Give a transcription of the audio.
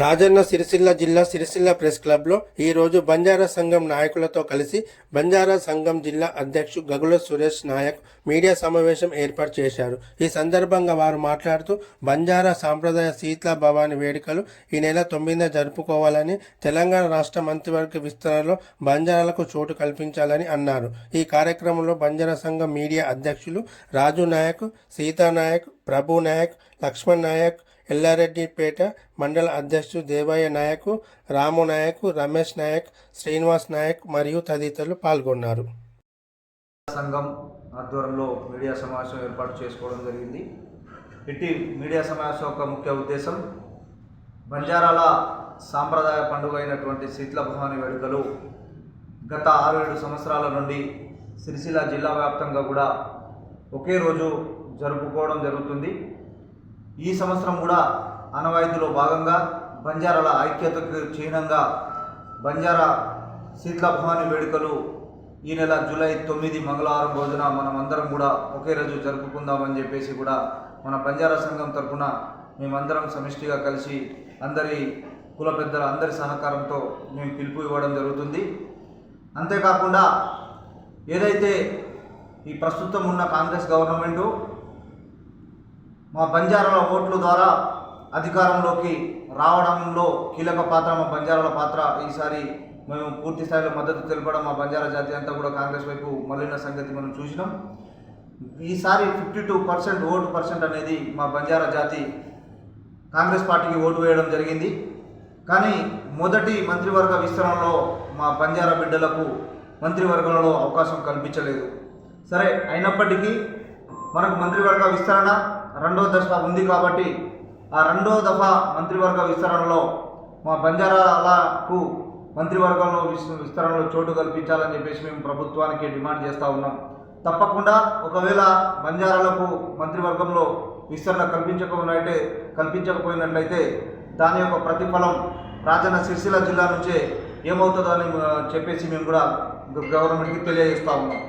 రాజన్న సిరిసిల్ల జిల్లా సిరిసిల్ల ప్రెస్ క్లబ్లో ఈరోజు బంజారా సంఘం నాయకులతో కలిసి బంజారా సంఘం జిల్లా అధ్యక్షుడు గగుల సురేష్ నాయక్ మీడియా సమావేశం ఏర్పాటు చేశారు. ఈ సందర్భంగా వారు మాట్లాడుతూ బంజారా సాంప్రదాయ శీతల భవాని వేడుకలు ఈ నెల తొమ్మిదిన జరుపుకోవాలని తెలంగాణ రాష్ట్ర మంత్రివర్గ విస్తరణలో బంజారాలకు చోటు కల్పించాలని అన్నారు. ఈ కార్యక్రమంలో బంజారా సంఘం మీడియా అధ్యక్షులు రాజు నాయక్ సీతా నాయక్ ప్రభు నాయక్ లక్ష్మణ్ నాయక్ ఎల్లారెడ్డిపేట మండల అధ్యక్షుడు దేవయ్య నాయకు రాము నాయకు రమేష్ నాయక్ శ్రీనివాస్ నాయక్ మరియు తదితరులు పాల్గొన్నారు. సంఘం ఆధ్వర్యంలో మీడియా సమావేశం ఏర్పాటు చేసుకోవడం జరిగింది. ఇట్టి మీడియా సమావేశం యొక్క ముఖ్య ఉద్దేశం బంజారాల సాంప్రదాయ పండుగ అయినటువంటి శీతల భవాని వేడుకలు గత ఆరు ఏడు సంవత్సరాల నుండి సిరిసిల్ల జిల్లా వ్యాప్తంగా కూడా ఒకే రోజు జరుపుకోవడం జరుగుతుంది. ఈ సంవత్సరం కూడా ఆనవాయితీలో భాగంగా బంజారాల ఐక్యతకు చిహ్నంగా బంజారా శీతల భవాని వేడుకలు ఈ నెల జూలై తొమ్మిది మంగళవారం రోజున మనం అందరం కూడా ఒకే రోజు జరుపుకుందామని చెప్పేసి కూడా మన బంజారా సంఘం తరఫున మేమందరం సమిష్టిగా కలిసి అందరి కుల పెద్దల అందరి సహకారంతో మేము పిలుపు ఇవ్వడం జరుగుతుంది. అంతేకాకుండా ఏదైతే ఈ ప్రస్తుతం ఉన్న కాంగ్రెస్ గవర్నమెంటు మా బంజారాల ఓట్ల ద్వారా అధికారంలోకి రావడంలో కీలక పాత్ర మా బంజారాల పాత్ర. ఈసారి మేము పూర్తి స్థాయిలో మద్దతు తెలపడం మా బంజారా జాతి అంతా కూడా కాంగ్రెస్ వైపు మళ్ళిన సంగతి మనం చూసినాం. ఈసారి fifty two percent vote percent అనేది మా బంజారా జాతి కాంగ్రెస్ పార్టీకి ఓటు వేయడం జరిగింది. కానీ మొదటి మంత్రివర్గ విస్తరణలో మా బంజారా బిడ్డలకు మంత్రివర్గంలో అవకాశం కల్పించలేదు. సరే అయినప్పటికీ మనకు మంత్రివర్గ విస్తరణ రెండో దశ ఉంది కాబట్టి ఆ రెండో దఫా మంత్రివర్గ విస్తరణలో మా బంజారాలకు మంత్రివర్గంలో విస్తరణలో చోటు కల్పించాలని చెప్పేసి మేము ప్రభుత్వానికి డిమాండ్ చేస్తూ ఉన్నాం. తప్పకుండా ఒకవేళ బంజారాలకు మంత్రివర్గంలో విస్తరణ కల్పించకపోయినట్టే కల్పించకపోయినట్లయితే దాని యొక్క ప్రతిఫలం రాజన్న సిరిసిల్ల జిల్లా నుంచే ఏమవుతుందో అని చెప్పేసి మేము కూడా గవర్నమెంట్కి తెలియజేస్తా ఉన్నాం.